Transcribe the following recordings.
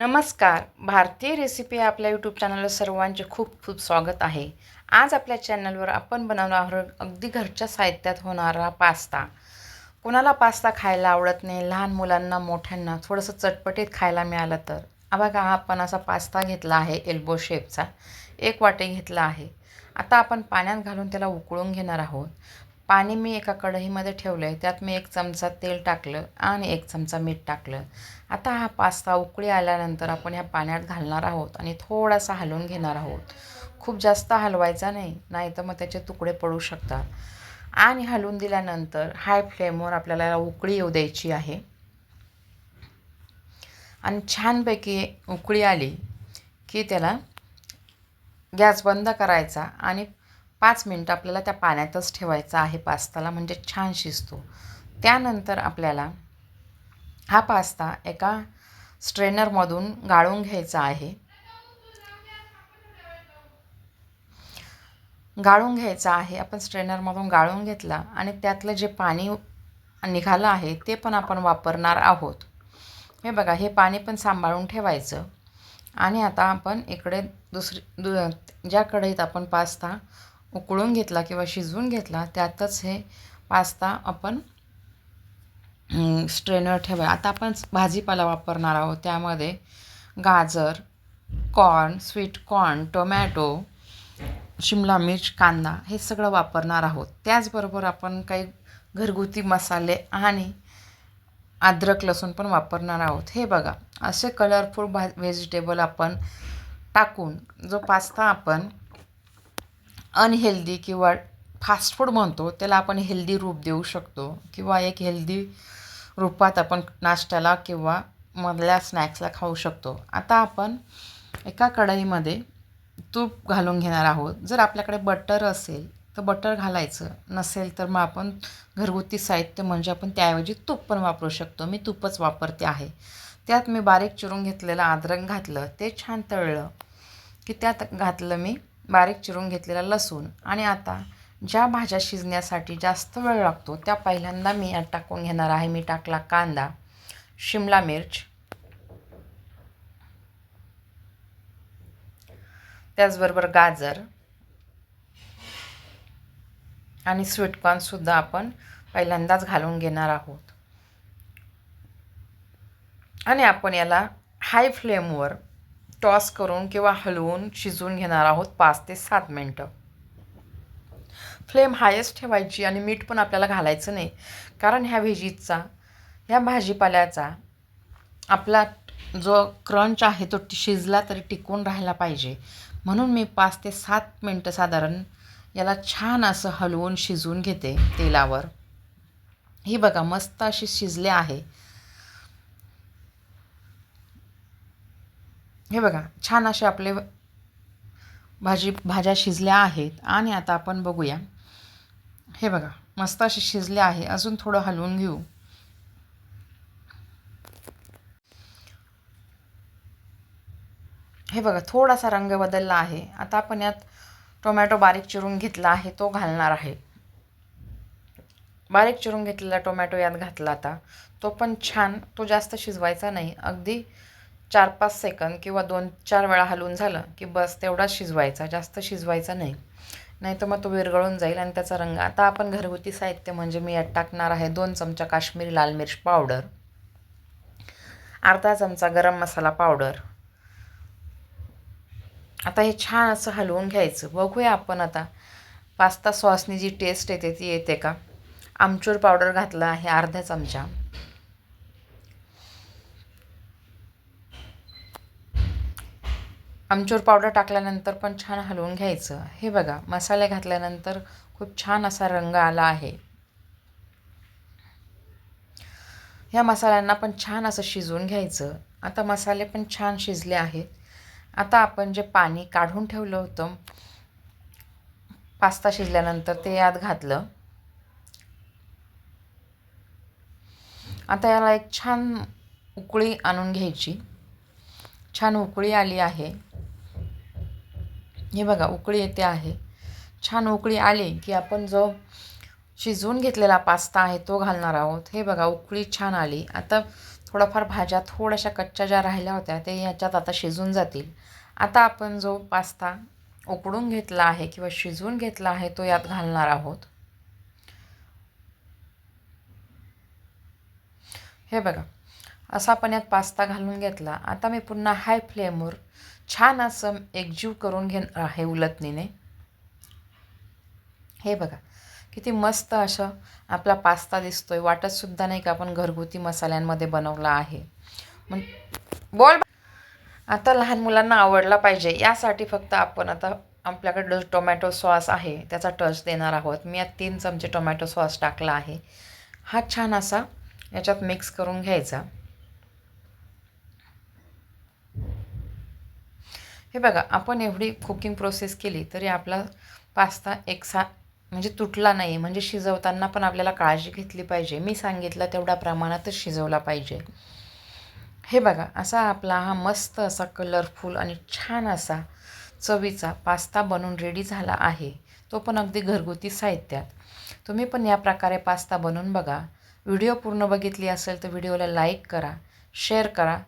नमस्कार. भारतीय रेसिपी आपल्या यूट्यूब चॅनलला सर्वांचे खूप खूप स्वागत आहे. आज आपल्या चॅनलवर आपण बनवणार आहोत अगदी घरच्या साहित्यात होणारा पास्ता. कोणाला पास्ता खायला आवडत नाही लहान मुलांना मोठ्यांना थोडंसं चटपटीत खायला मिळालं तर? बघा हा आपण असा पास्ता घेतला आहे एल्बो शेपचा एक वाटे घेतला आहे. आता आपण पाण्यात घालून त्याला उकळून घेणार आहोत. पाणी मी एका कढईमध्ये ठेवलं आहे त्यात मी एक चमचा तेल टाकलं आणि एक चमचा मीठ टाकलं. आता हा पास्ता उकळी आल्यानंतर आपण ह्या पाण्यात घालणार आहोत आणि थोडासा हलवून घेणार आहोत. खूप जास्त हलवायचा नाही नाही तर मग त्याचे तुकडे पडू शकतात. आणि हलवून दिल्यानंतर हाय फ्लेमवर आपल्याला उकळी येऊ द्यायची आहे. आणि छानपैकी उकळी आली की त्याला गॅस बंद करायचा आणि पाच मिनटं आपल्याला त्या पाण्यातच ठेवायचा आहे पास्ताला म्हणजे छान शिजतो. त्यानंतर आपल्याला हा पास्ता एका स्ट्रेनरमधून गाळून घ्यायचा आहे. गाळून घ्यायचा आहे. आपण स्ट्रेनरमधून गाळून घेतला आणि त्यातलं जे पाणी निघालं आहे ते पण आपण वापरणार आहोत. हे बघा हे पाणी पण सांभाळून ठेवायचं. आणि आता आपण इकडे दुसरी दु ज्या कढईत आपण पास्ता उकळून घेतला किंवा शिजवून घेतला त्यातच हे पास्ता आपण स्ट्रेनर ठेवा आता आपण भाजीपाला वापरणार आहोत. त्यामध्ये गाजर corn sweet corn tomato Shimla मिर्च कांदा हे सगळं वापरणार आहोत. त्याचबरोबर आपण काही घरगुती मसाले आणि अद्रक लसूण पण वापरणार आहोत. हे बघा असे कलरफुल भा व्हेजिटेबल आपण टाकून जो पास्ता आपण अनहेल्दी किंवा फास्ट फूड म्हणतो त्याला आपण हेल्दी रूप देऊ शकतो. किंवा एक हेल्दी रूपात आपण नाश्त्याला किंवा मधल्या स्नॅक्सला खाऊ शकतो. आता आपण एका कढईमध्ये तूप घालून घेणार आहोत. जर आपल्याकडे बटर असेल तर बटर घालायचं. नसेल तर मग आपण घरगुती साहित्य म्हणजे आपण त्याऐवजी तूप पण वापरू शकतो. मी तूपच वापरते आहे. त्यात मी बारीक चिरून घेतलेलं अद्रक घातलं. ते छान तळलं. की त्यात घातलं मी बारीक चिरून घेतलेला लसूण आणि आता ज्या भाज्या शिजण्यासाठी जास्त वेळ लागतो त्या पहिल्यांदा मी यात टाकून घेणार आहे. मी टाकला कांदा शिमला मिर्च त्याचबरोबर गाजर आणि स्वीटकॉर्नसुद्धा आपण पहिल्यांदाच घालून घेणार आहोत. आणि आपण याला हाय फ्लेमवर टॉस करून किंवा हलवून शिजवून घेणार आहोत पाच ते सात मिनटं. फ्लेम हायस्ट ठेवायची आणि मीठ पण आपल्याला घालायचं नाही. कारण ह्या व्हेजीचा ह्या भाजीपाल्याचा आपला जो क्रंच आहे तो शिजला तरी टिकून राहायला पाहिजे. म्हणून मी पाच ते सात मिनटं साधारण याला छान असं हलवून शिजवून घेते तेलावर. ही बघा मस्त अशी शिजले आहे. हे बघा छान असे आपले भाजी भाज्या शिजल्या आहेत आणि आता आपण बघूया. हे बघा मस्त असे शिजले आहे. अजून थोडं हलवून घेऊ. हे बघा थोडासा रंग बदलला आहे. आता आपण यात टोमॅटो बारीक चिरून घेतला आहे तो घालणार आहे. बारीक चिरून घेतलेला टोमॅटो यात घातला आता. तो पण छान तो जास्त शिजवायचा नाही. अगदी चार पाच सेकंद किंवा दोन चार वेळा हलवून झालं की बस तेवढाच शिजवायचा जास्त शिजवायचा नाही. नाही तर मग तो विरघळून जाईल आणि त्याचा रंग. आता आपण घरगुती साहित्य म्हणजे मी यात टाकणार आहे दोन चमचा काश्मीरी लाल मिर्च पावडर अर्धा चमचा गरम मसाला पावडर. आता हे छान असं हलवून घ्यायचं. बघूया आपण आता पास्ता सॉसनी जी टेस्ट येते ती येते का? आमचूर पावडर घातला आहे अर्धा चमचा. आमचूर पावडर टाकल्यानंतर पण छान हलवून घ्यायचं. हे बघा मसाले घातल्यानंतर खूप छान असा रंग आला आहे. ह्या मसाल्यांना पण छान असं शिजवून घ्यायचं. आता मसाले पण छान शिजले आहेत. आता आपण जे पाणी काढून ठेवलं होतं पास्ता शिजल्यानंतर ते यात घातलं. आता याला एक छान उकळी आणून घ्यायची. छान उकळी आली आहे. हे बघा उकळी येते आहे. छान उकळी आली की आपण जो शिजवून घेतलेला पास्ता आहे तो घालणार आहोत. हे बघा उकळी छान आली. आता थोडाफार भाज्या थोड्याशा कच्च्या ज्या राहिल्या होत्या ते ह्याच्यात आता शिजून जातील. आता आपण जो पास्ता उकडून घेतला आहे किंवा शिजवून घेतला आहे तो यात घालणार आहोत. हे बघा असा आपण यात पास्ता घालून घेतला. आता मी पुन्हा हाय फ्लेमवर छान असं एकजीव करून घेणार आहे उलटणीने हे बघा किती मस्त असं आपला पास्ता दिसतो आहे वाटतसुद्धा नाही का आपण घरगुती मसाल्यांमध्ये बनवला आहे. मग बोल आता लहान मुलांना आवडला पाहिजे. यासाठी फक्त आपण आता आपल्याकडे टोमॅटो सॉस आहे त्याचा टच देणार आहोत. मी यात तीन चमचे टोमॅटो सॉस टाकला आहे. हा छान असा याच्यात मिक्स करून घ्यायचा. हे बघा आपण एवढी कुकिंग प्रोसेस केली तरी आपला पास्ता एकसा म्हणजे तुटला नाही म्हणजे शिजवताना पण आपल्याला काळजी घेतली पाहिजे. मी सांगितलं तेवढ्या प्रमाणातच शिजवला पाहिजे. हे बघा असा आपला हा मस्त असा कलरफुल आणि छान असा चवीचा पास्ता बनून रेडी झाला आहे. तो पण अगदी घरगुती साहित्यात. तुम्ही पण या प्रकारे पास्ता बनवून बघा. व्हिडिओ पूर्ण बघितली असेल तर व्हिडिओला लाईक करा शेअर करा.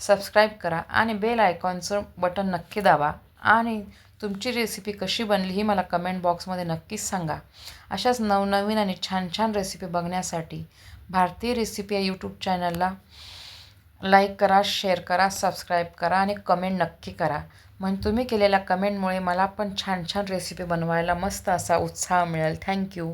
सबस्क्राईब करा आणि बेल आयकॉनचं बटन नक्की दाबा. आणि तुमची रेसिपी कशी बनली ही मला कमेंट बॉक्समध्ये नक्कीच सांगा. अशाच नवनवीन आणि छान छान रेसिपी बघण्यासाठी भारतीय रेसिपी या यूट्यूब चॅनलला लाईक करा शेअर करा सबस्क्राईब करा आणि कमेंट नक्की करा. म्हणजे तुम्ही केलेल्या कमेंटमुळे मला पण छान छान रेसिपी बनवायला मस्त असा उत्साह मिळेल. थँक्यू